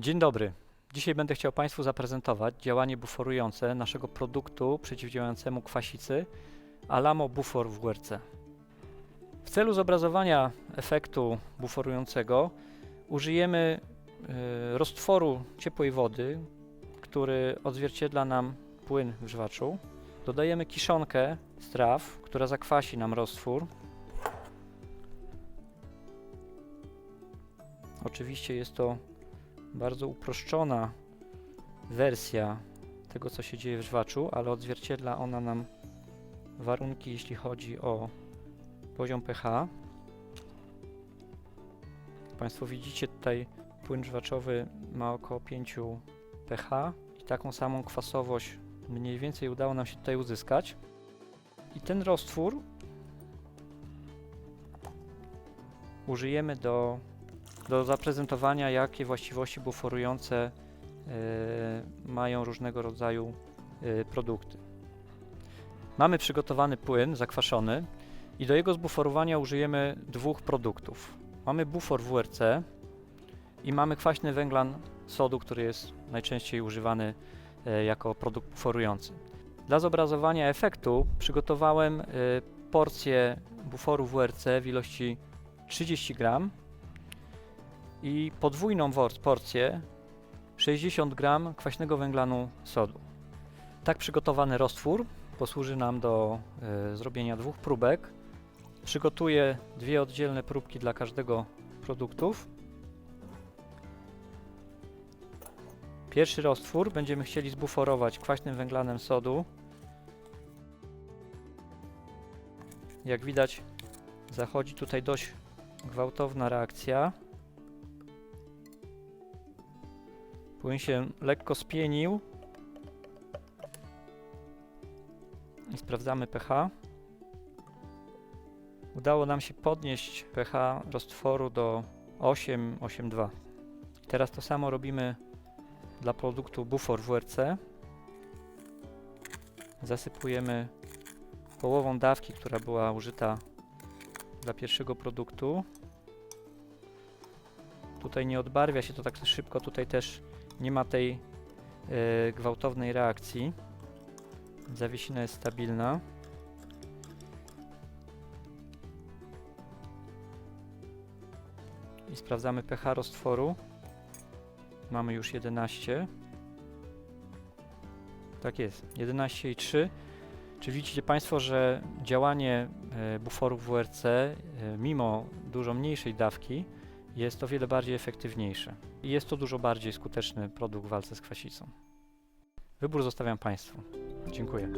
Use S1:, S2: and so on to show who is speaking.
S1: Dzień dobry. Dzisiaj będę chciał Państwu zaprezentować działanie buforujące naszego produktu przeciwdziałającemu kwasicy Alamo Bufor w WRC. W celu zobrazowania efektu buforującego użyjemy y, roztworu ciepłej wody, który odzwierciedla nam płyn w żwaczu. Dodajemy kiszonkę z traw, która zakwasi nam roztwór. Oczywiście jest to bardzo uproszczona wersja tego, co się dzieje w żwaczu, ale odzwierciedla ona nam warunki, jeśli chodzi o poziom pH. Państwo widzicie, tutaj płyn żwaczowy ma około 5 pH i taką samą kwasowość mniej więcej udało nam się tutaj uzyskać. I ten roztwór użyjemy do do zaprezentowania, jakie właściwości buforujące e, mają różnego rodzaju e, produkty. Mamy przygotowany płyn zakwaszony i do jego zbuforowania użyjemy dwóch produktów. Mamy bufor WRC i mamy kwaśny węglan sodu, który jest najczęściej używany e, jako produkt buforujący. Dla zobrazowania efektu przygotowałem porcję buforu WRC w ilości 30 gram i podwójną porcję 60 gram kwaśnego węglanu sodu. Tak przygotowany roztwór posłuży nam do e, zrobienia dwóch próbek. Przygotuję dwie oddzielne próbki dla każdego produktów. Pierwszy roztwór będziemy chcieli zbuforować kwaśnym węglanem sodu. Jak widać zachodzi tutaj dość gwałtowna reakcja. Płyn się lekko spienił. I sprawdzamy pH. Udało nam się podnieść pH roztworu do 8, 8,2. Teraz to samo robimy dla produktu Bufor WRC. Zasypujemy połową dawki, która była użyta dla pierwszego produktu. Tutaj nie odbarwia się to tak szybko, tutaj też nie ma tej e, gwałtownej reakcji. Zawiesina jest stabilna. I sprawdzamy pH roztworu. Mamy już 11. Tak jest, 11,3. Czy widzicie Państwo, że działanie e, buforów WRC, e, mimo dużo mniejszej dawki, jest o wiele bardziej efektywniejsze i jest to dużo bardziej skuteczny produkt w walce z kwasicą. Wybór zostawiam Państwu. Dziękuję.